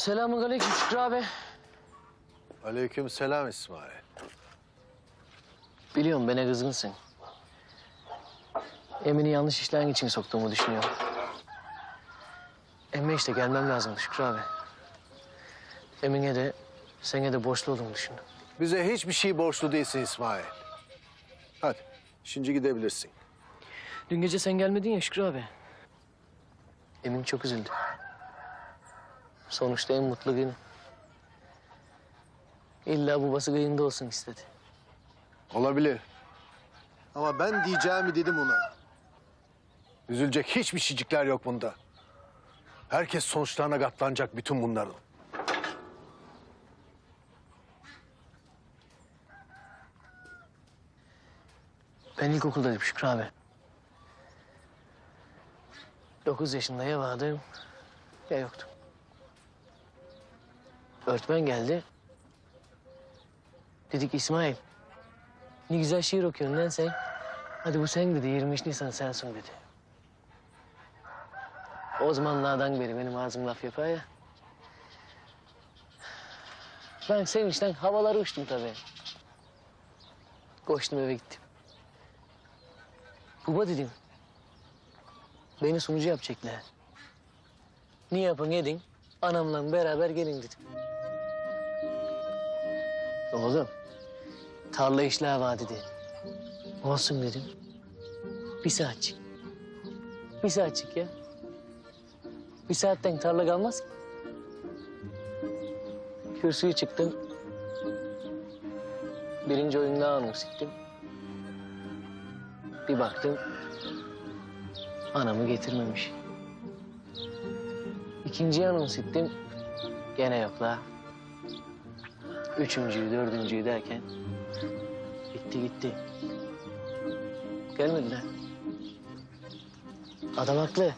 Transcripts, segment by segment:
Selamun aleyküm Şükrü abi. Aleyküm selam İsmail. Biliyorum bana kızgınsın. Emin'i yanlış işlerin için soktuğumu düşünüyorum. Emme işte gelmem lazım Şükrü abi. Emin'e de sana de borçlu olduğumu düşündüm. Bize hiçbir şey borçlu değilsin İsmail. Hadi şimdi gidebilirsin. Dün gece sen gelmedin ya Şükrü abi. Emin çok üzüldü. Sonuçta en mutlu günü. İlla babası kıyında olsun istedi. Olabilir. Ama ben diyeceğimi dedim ona. Üzülecek hiçbir şeycikler yok bunda. Herkes sonuçlarına katlanacak bütün bunların. Ben ilkokuldaydım Şükrü abi. Dokuz yaşında ya vardım ya yoktum. Öğretmen geldi. Dedik İsmail, ne güzel şiir okuyorsun lan sen. Hadi bu sen dedi, 23 Nisan sensin dedi. O zamanlardan beri benim ağzım laf yapar ya. Ben sevinçten havalara uçtum tabii. Koştum eve gittim. Baba dedim. Beni sunucu yapacaklar. Ne yapın edin, anamla beraber gelin dedim. Oğlum, tarla işler var dedi. Olsun dedim. Bir saatçik. Bir saatçik ya. Bir saatten tarla kalmaz ki. Kürsüye çıktım. Birinci oyunda anı siktim. Bir baktım, anamı getirmemiş. İkinci anons ettim, gene yok la. Üçüncüyü, dördüncüyü derken gitti gitti. Gelmediler. Adam haklı.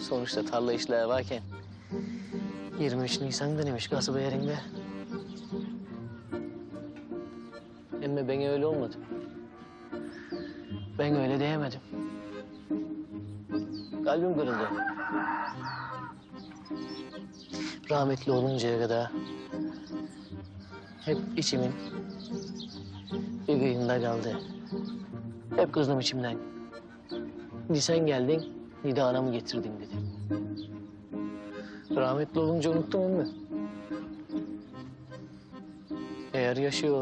Sonuçta tarla işleri varken 23 Nisan denemiş kasaba yerinde. Ama ben öyle olmadı. Ben öyle diyemedim. Kalbim kırıldı. Rahmetli oluncaya kadar hep içimin kıyında kaldı. Hep kızdım içimden. Ni sen geldin, ni de anamı getirdin dedi. Rahmetli olunca unuttum onu. Eğer yaşıyor